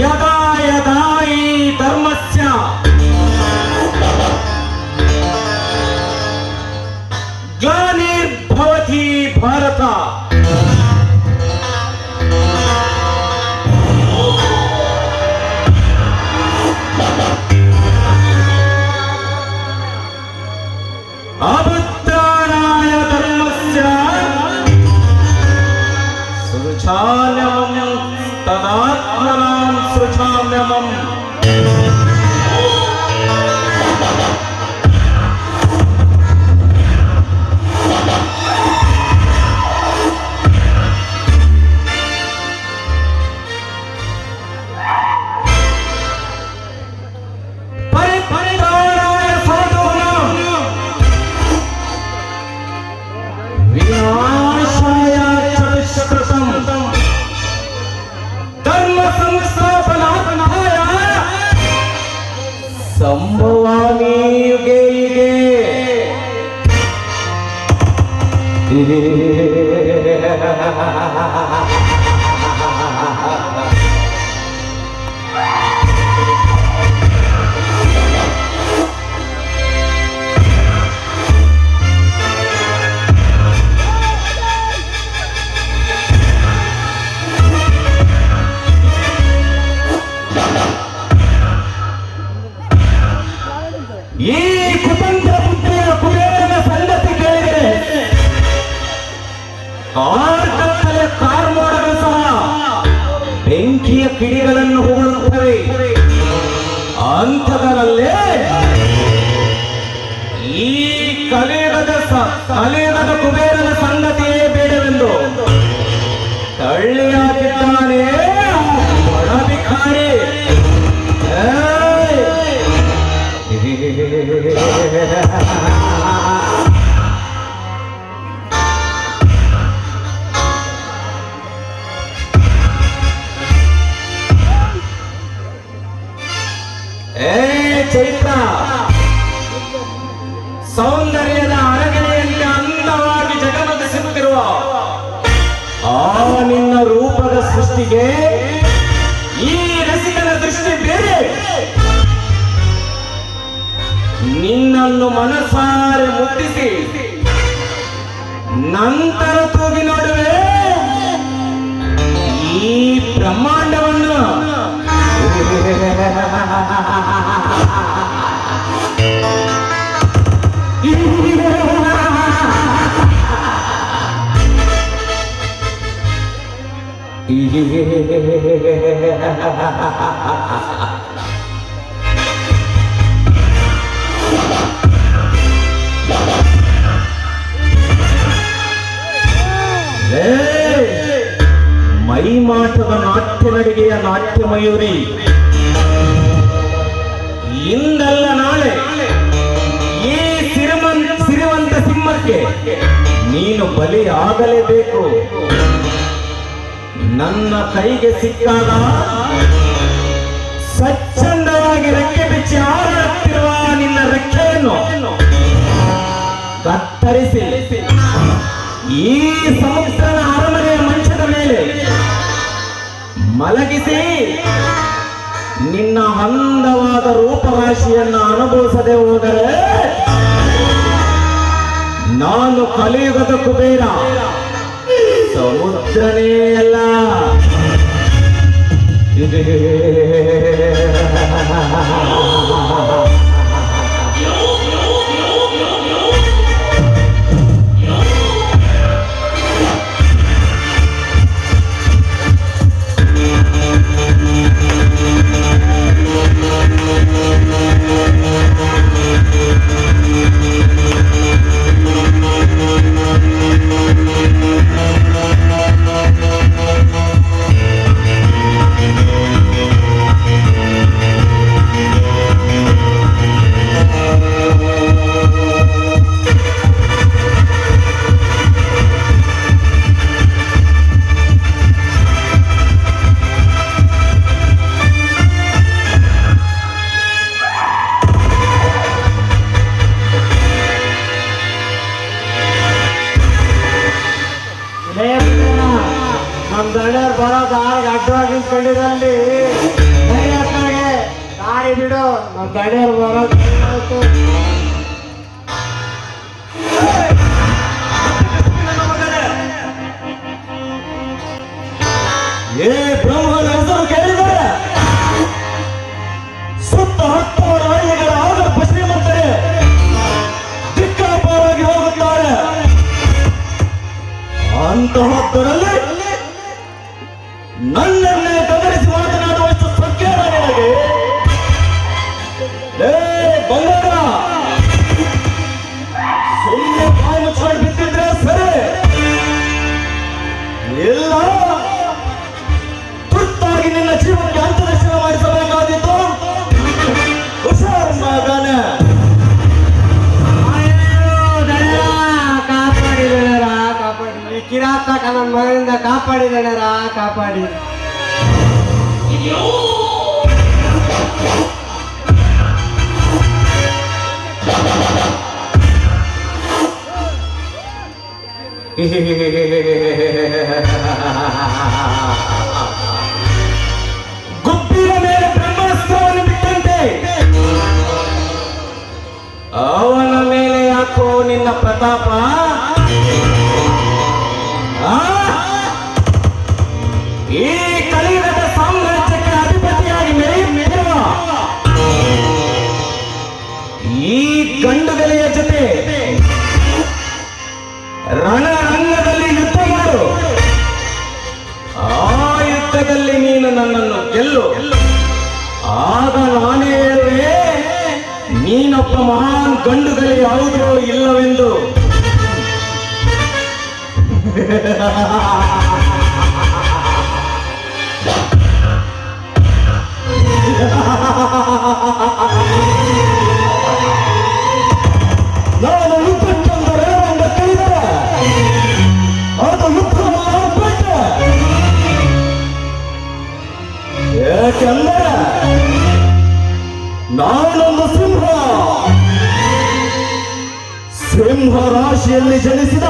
やだ Anan suçanlamam ಸಂಭವಾಮಿ ಕುತಂತ್ರ ಪುತ್ರಿಯ ಕುಬೇರನ ಸಂಗತಿ ಕೇಳಿದರೆ ಕಾರ್ಕತ್ತಲೆ ಕಾರ್ಮೋಡಗಳು ಸಹ ಬೆಂಕಿಯ ಕಿಡಿಗಳನ್ನು ಹೋಗುತ್ತವೆ ಅಂಥದರಲ್ಲೇ ಈ ಕಲಿಯುಗದ ಕಲಿಯುಗದ ಕುಬೇರನ ಮೈಮಾಟದ ನಾಟ್ಯ ನಡಿಗೆಯ ನಾಟ್ಯ ಮಯೂರಿ ಇಂದಲ್ಲ ನಾಳೆ ಈ ಸಿರಿಮಂತ ಸಿರಿವಂತ ಸಿಂಹಕ್ಕೆ ನೀನು ಬಲಿ ಆಗಲೇಬೇಕು ನನ್ನ ಕೈಗೆ ಸಿಕ್ಕಾಗ ಸ್ವಚ್ಛಂದವಾಗಿ ರೆಕ್ಕೆ ಬಿಚ್ಚಿ ಹಾರಾಡುತ್ತಿರುವ ನಿನ್ನ ರೆಕ್ಕೆಯನ್ನು ಕತ್ತರಿಸಿ. ಈ ಸಮುದ್ರದ ಅರಮನೆಯ ಮಂಚದ ಮೇಲೆ ಮಲಗಿಸಿ ನಿನ್ನ ಅಂದವಾದ ರೂಪರಾಶಿಯನ್ನು ಅನುಭವಿಸದೆ ಹೋದರೆ ನಾನು ಕಲಿಯುಗದ ಕುಬೇರ. ಸಮುದ್ರನೇ ಅಲ್ಲ. ನಮ್ ದಣ್ಯರ್ ಬರೋದು ದಾರಿಗೆ ಅಡ್ಡವಾಗಿ ನಿಂತ್ಕೊಂಡಿರಲ್ಲಿ ದಾರಿ ಬಿಡು. ನಮ್ಮ ಕಡೆಯವ್ರು ಬರೋದು. ಏ ಬ್ರಹ್ಮನ ಹೆಸರು ಸುತ್ತ ಹತ್ತು ಹಳ್ಳಿಗಳ ಆಗ ಶ್ರೀಮಂತರೇ. ದಿಕ್ಕಾಪಾರಾಗಿ ಹೋಗುತ್ತಾರೆ. none ನನ್ನ ಮಗನಿಂದ ಕಾಪಾಡಿ. ಕಾಪಾಡಿ ಗುಬ್ಬಿನ ಮೇಲೆ ಬ್ರಹ್ಮಾಸ್ತ್ರವನ್ನು ಬಿಟ್ಟಂತೆ. ಅವನ ಮೇಲೆ ಯಾಕೋ ನಿನ್ನ ಪ್ರತಾಪ? ಜನಿಸಿದ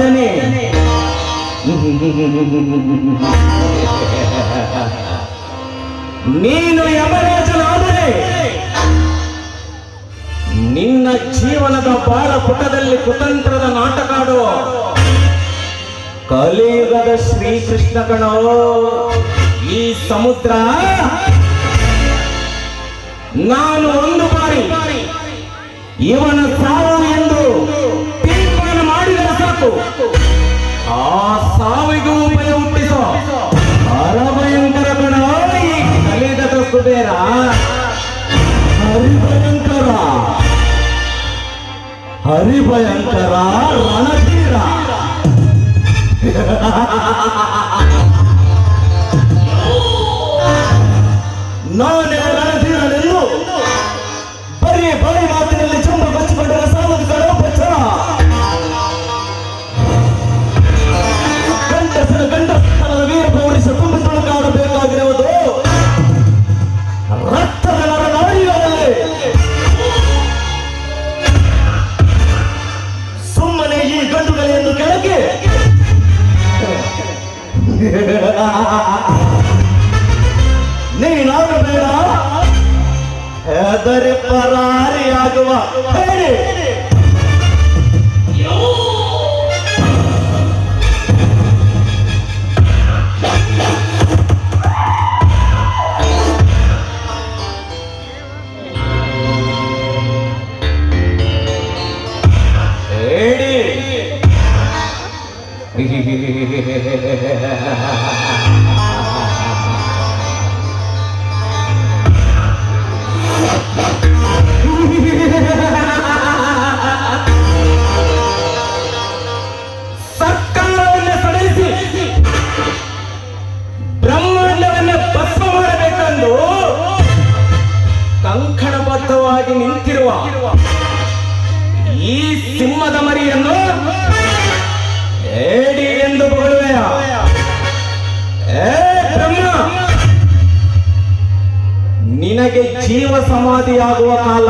ಯಮರಾಜನೇ ನೀನು ಯಮರಾಜನಾದರೆ ನಿನ್ನ ಜೀವನದ ಬಾಳ ಪುಟದಲ್ಲಿ ಕುತಂತ್ರದ ನಾಟಕಾಡು ಕಲಿಯುಗದ ಶ್ರೀಕೃಷ್ಣ ಕಣೋ, ಈ ಸಮುದ್ರ ನಾನು ಒಂದು ಬಾರಿ ಇವನ ಸಾವು ಆ ಸಾವಿಗೂ ಭಯ ಹುಟ್ಟಿಸೋ ಹರಭಯಂಕರ ಗಣ ಈ ಕಲಿಯುಗದ ಕುಬೇರ ಹರಿಭಯಂಕರ ಹರಿಭಯಂಕರ ರಣಧೀರ નહીં ના બેડા હૈદર પરાર આગવા ಜೀವ ಸಮಾಧಿಯಾಗುವ ಕಾಲ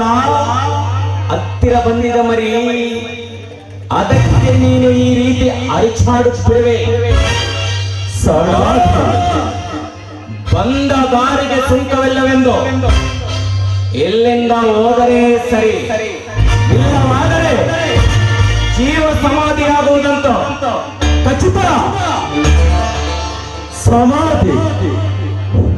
ಹತ್ತಿರ ಬಂದಿದ ಮರಿ. ಅದಕ್ಕೆ ನೀನು ಈ ರೀತಿ ಅರಿಚಾಡುತ್ತಿರುವೆ. ಬಂದ ದಾರಿಗೆ ಸುಂಕವಿಲ್ಲವೆಂದು ಎಲ್ಲಿಂದ ಹೋದರೆ ಸರಿ? ಇಲ್ಲವಾದರೆ ಜೀವ ಸಮಾಧಿಯಾಗುವುದಂತ ಖಚಿತ. ಸಮಾಧಿ. ಈ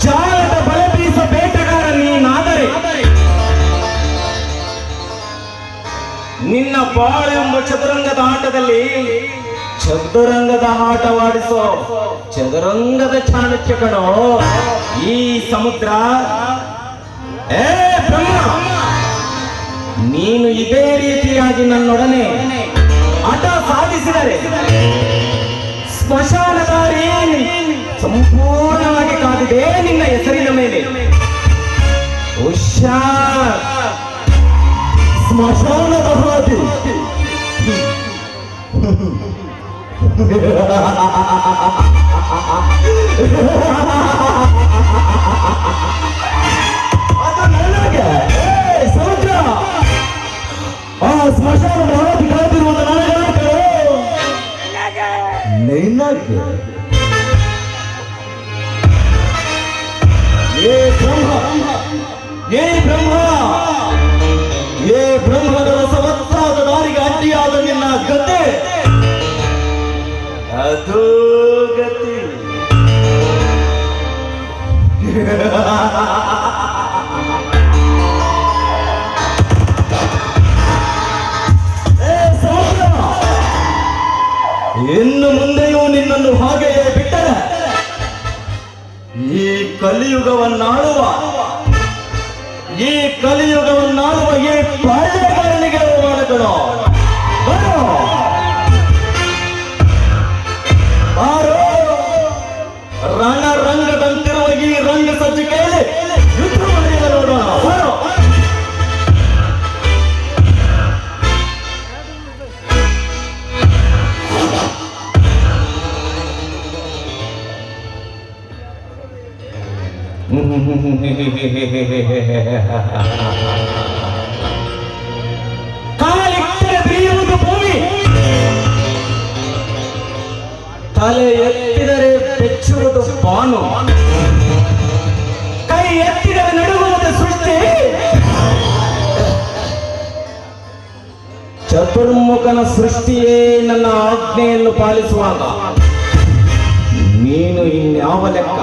ಜಾಲದ ಬಲ ಬೀಸ ಬೇಟೆಗಾರ ನೀನಾದರೆ ನಿನ್ನ ಬಾಳೆಂಬ ಚದುರಂಗದ ಆಟದಲ್ಲಿ ಚದುರಂಗದ ಆಟವಾಡಿಸೋ ಚದುರಂಗದ ಚಾಣಕ್ಯ ಈ ಸಮುದ್ರ. ಏ ಬ್ರಹ್ಮ, ನೀನು ಇದೇ ರೀತಿಯಾಗಿ ನನ್ನೊಡನೆ ಹಠ ಸಾಧಿಸಿದರೆ ಸ್ಮಶಾನದಾರೇ ಸಂಪೂರ್ಣವಾಗಿ ಕಾದಿದೆ ನಿನ್ನ ಹೆಸರಿನ ಮೇಲೆ. ಹುಷಾರ್ ಸ್ಮಶಾನದ ಅದು ಕಲಿಯುಗವನ್ನಾಳುವ. ಈ ಕಲಿಯುಗವನ್ನಾಳುವ ಈ ಸೃಷ್ಟಿಯೇ ನನ್ನ ಆಜ್ಞೆಯನ್ನು ಪಾಲಿಸುವಾಗ ನೀನು ಇನ್ಯಾವ ಲೆಕ್ಕ?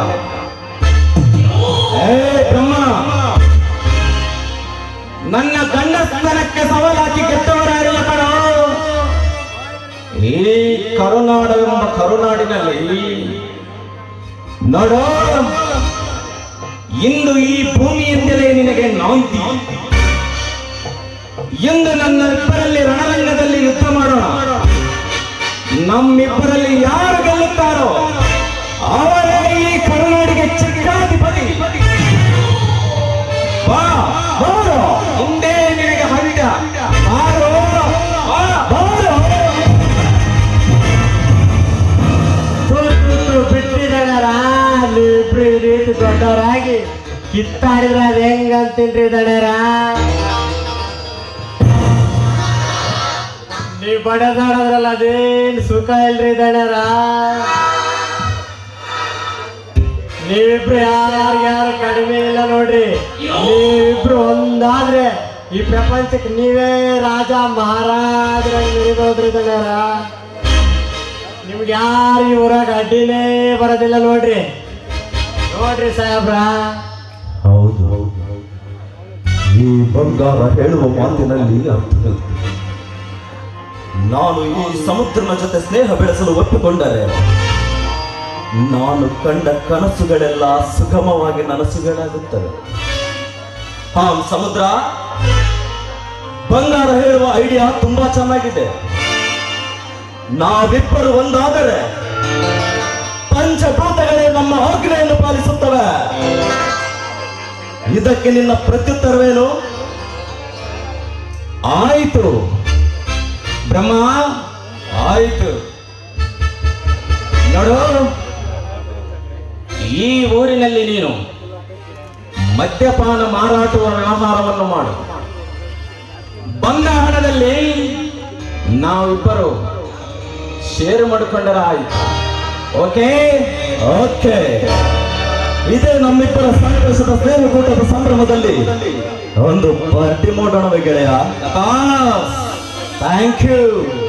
ಏ ಬ್ರಹ್ಮ! ನನ್ನ ಗಂಡಸ್ತನಕ್ಕೆ ಸವಾಲಾಕಿ ಕೆಟ್ಟವರಾಗಿಲ್ಲ ಕಣ ಈ ಕರುನಾಡವೆಂಬ ಕರುನಾಡಿನಲ್ಲಿ ನಡೋ. ಇಂದು ಈ ಭೂಮಿಯಿಂದಲೇ ನಿನಗೆ ನಾಂತಿ ಇಂದು ನನ್ನ ಇಬ್ಬರಲ್ಲಿ ರಣರಂಗದಲ್ಲಿ ನಮ್ಮಿಬ್ಬರಲ್ಲಿ ಯಾರು ಗೆಲ್ಲುತ್ತಾರೋ ಅವರೇ ಈ ಕರುನಾಡಿಗೆ ಚಿಕ್ಕಾಧಿಪತಿ ಬಾ, ಬಾರೋ. ಮುಂದೆ ನಿನಗೆ ಹವಿಟ ಬಾರೋ. ಬಾರೋ ನೀವಿಬ್ರು ಈ ರೀತಿ ದೊಡ್ಡವರಾಗಿ ಕಿತ್ತಾಡಿದ್ರೆ ಅದ್ ಹೆಂಗಂತೀನ್ರಿ ದಣರ ಬಡದಾಡದ್ರಲ್ಲ ಅದೇನ್ ಸುಖ ಇಲ್ರಿ ದಣರ? ನೀವಿಬ್ರು ಯಾರು ಯಾರು ಕಡಿಮೆ ಇಲ್ಲ ನೋಡ್ರಿ. ನೀವಿಬ್ರು ಒಂದಾದ್ರೆ ಈ ಪ್ರಪಂಚಕ್ಕೆ ನೀವೇ ರಾಜ ಮಹಾರಾಜರ ಮೆರಿಬೋದ್ರಿ ದಣರ. ನಿಮ್ಗೆ ಯಾರು ಈ ಊರಾಗ ಅಡ್ಡಿನೇ ಬರೋದಿಲ್ಲ ನೋಡ್ರಿ. ನೋಡ್ರಿ ಸಾಹೇಬ್ರ. ಹೌದು. ಈ ಬಂಗಾರ ಹೇಳುವ ಮಾತಿನಲ್ಲಿ ಅರ್ಥವಿದೆ ನಾನು ಈ ಸಮುದ್ರನ ಜೊತೆ ಸ್ನೇಹ ಬೆಳೆಸಲು ಒಪ್ಪಿಕೊಂಡರೆ, ನಾನು ಕಂಡ ಕನಸುಗಳೆಲ್ಲ ಸುಗಮವಾಗಿ ನನಸುಗಳಾಗುತ್ತವೆ. ಹಾ, ಸಮುದ್ರ. ಬಂಗಾರ ಹೇಳುವ ಐಡಿಯಾ ತುಂಬಾ ಚೆನ್ನಾಗಿದೆ. ನಾವಿಬ್ಬರು ಒಂದಾದರೆ, ಪಂಚಭೂತಗಳೇ ನಮ್ಮ ಆಜ್ಞೆಯನ್ನು ಪಾಲಿಸುತ್ತವೆ. ಇದಕ್ಕೆ ನಿನ್ನ ಪ್ರತ್ಯುತ್ತರವೇನು? ಆಯಿತು. ಬ್ರಹ್ಮ, ಆಯಿತು. ನೋಡು. ಈ ಊರಿನಲ್ಲಿ ನೀನು ಮದ್ಯಪಾನ ಮಾರಾಟವ ವ್ಯವಹಾರವನ್ನು ಮಾಡು. ಬಂದ ಹಣದಲ್ಲಿ ನಾವಿಬ್ಬರು ಶೇರು ಮಾಡಿಕೊಂಡರ ಆಯ್ತು. ಓಕೆ? ಓಕೆ. ಇದೆ ನಮ್ಮಿಬ್ಬರ ಸಂತೋಷದ ಸ್ನೇಹಕೂಟದ ಸಂಭ್ರಮದಲ್ಲಿ ಒಂದು ಪಾರ್ಟಿ ಮಾಡೋಣವೇ ಗೆಳೆಯ. Thank you.